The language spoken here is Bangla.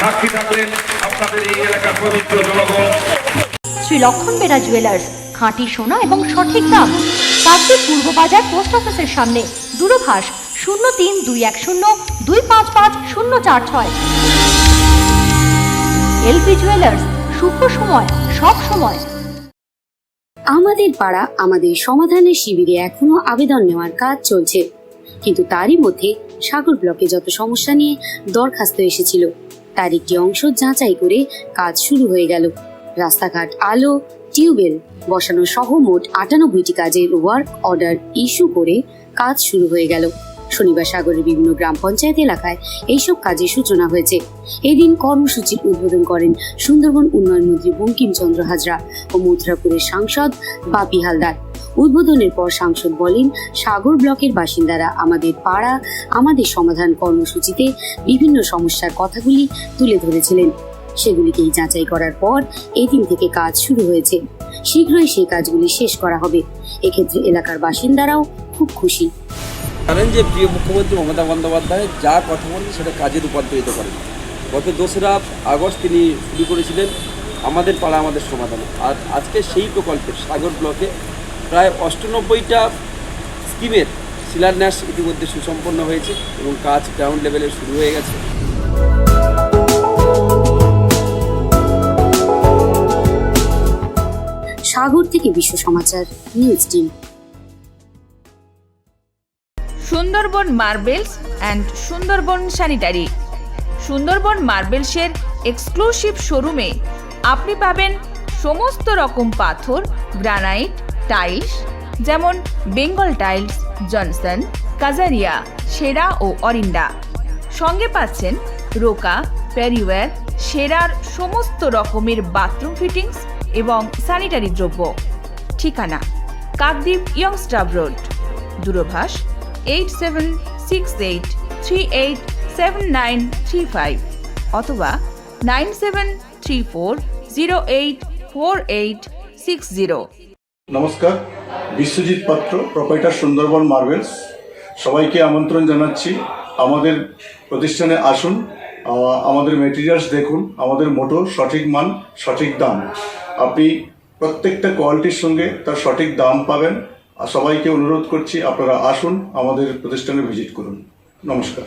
সাক্ষী থাকলেন আপনাদের এই এলাকার পবিত্র জনগণ। শ্রী লক্ষণ বেরা জুয়েলার্স খাঁটি সোনা এবং সঠিক দাম। কাকদ্বীপ পূর্ব বাজার পোস্ট অফিসের সামনে দূরভাষ শূন্য তিন দুই এক শূন্য দুই পাঁচ পাঁচ শূন্য চার ছয়। এলপি জুয়েলার্স শুভ সময় সব সময়। আমাদের পাড়া আমাদের সমাধানের শিবিরে এখনও আবেদন নেওয়ার কাজ চলছে। কিন্তু তারই মধ্যে সাগর ব্লকে যত সমস্যা নিয়ে দরখাস্ত এসেছিল তার একটি অংশ যাচাই করে কাজ শুরু হয়ে গেল। রাস্তাঘাট আলো, টিউবওয়েল বসানো সহ মোট আটানব্বইটি কাজের ওয়ার্ক অর্ডার ইস্যু করে কাজ শুরু হয়ে গেল। শনিবার সাগরের বিভিন্ন গ্রাম পঞ্চায়েত এলাকায় এইসব কাজের সূচনা হয়েছে। এদিন কর্মসূচির উদ্বোধন করেন সুন্দরবন উন্নয়ন মন্ত্রী বঙ্কিমচন্দ্র হাজরা ও মথুরাপুরের সাংসদ বাপি হালদার। উদ্বোধনের পর সাংসদ বলেন, সাগর ব্লকের বাসিন্দারা আমাদের পাড়া, আমাদের সমাধান কর্মসূচিতে বিভিন্ন সমস্যার কথাগুলি তুলে ধরেছিলেন। সেগুলিকেই যাচাই করার পর এদিন থেকে কাজ শুরু হয়েছে। শীঘ্রই সেই কাজগুলি শেষ করা হবে। এক্ষেত্রে এলাকার বাসিন্দারাও খুব খুশি। জানেন যে প্রিয় মুখ্যমন্ত্রী মমতা বন্দ্যোপাধ্যায় যা কথা বলেন সেটা কাজে রূপান্তরিত করেন। গত দোসরা আগস্ট তিনি শুরু করেছিলেন, আমাদের পাড়া, আমাদের সমাধান। আর আজকে সেই প্রকল্পের সাগর ব্লকে প্রায় অষ্টানব্বইটা স্কিমের শিলান্যাস ইতিমধ্যে সুসম্পন্ন হয়েছে এবং কাজ গ্রাউন্ড লেভেলে শুরু হয়ে গেছে। সাগর থেকে Biswa Samachar news team. Sundarban marbles and Sundarban sanitary. Sundarban মার্বেলসের exclusive শোরুমে আপনি পাবেন সমস্ত রকম পাথর গ্রানাইট টাইলস যেমন বেঙ্গল টাইলস জনসন কাজারিয়া সেরা ও অরিন্ডা সঙ্গে পাচ্ছেন রোকা প্যারিওয়্যার সেরার সমস্ত রকমের বাথরুম ফিটিংস এবং স্যানিটারি দ্রব্য। ঠিকানা, Kakdwip youngster road দূরভাষ eight seven six eight three eight seven nine three five অথবা nine seven three four zero eight four eight six zero নমস্কার, বিশ্বজিৎ পাত্র প্রোপাইটার সুন্দরবন মার্বেলস। সবাইকে আমন্ত্রণ জানাচ্ছি। আমাদের প্রতিষ্ঠানে আসুন আমাদের মেটেরিয়ালস দেখুন, আমাদের মোটো সঠিক মান, সঠিক দাম। আপনি প্রত্যেকটা কোয়ালিটির সঙ্গে তার সঠিক দাম পাবেন। সবাইকে অনুরোধ করছি, আপনারা আসুন, আমাদের প্রতিষ্ঠানে ভিজিট করুন। নমস্কার।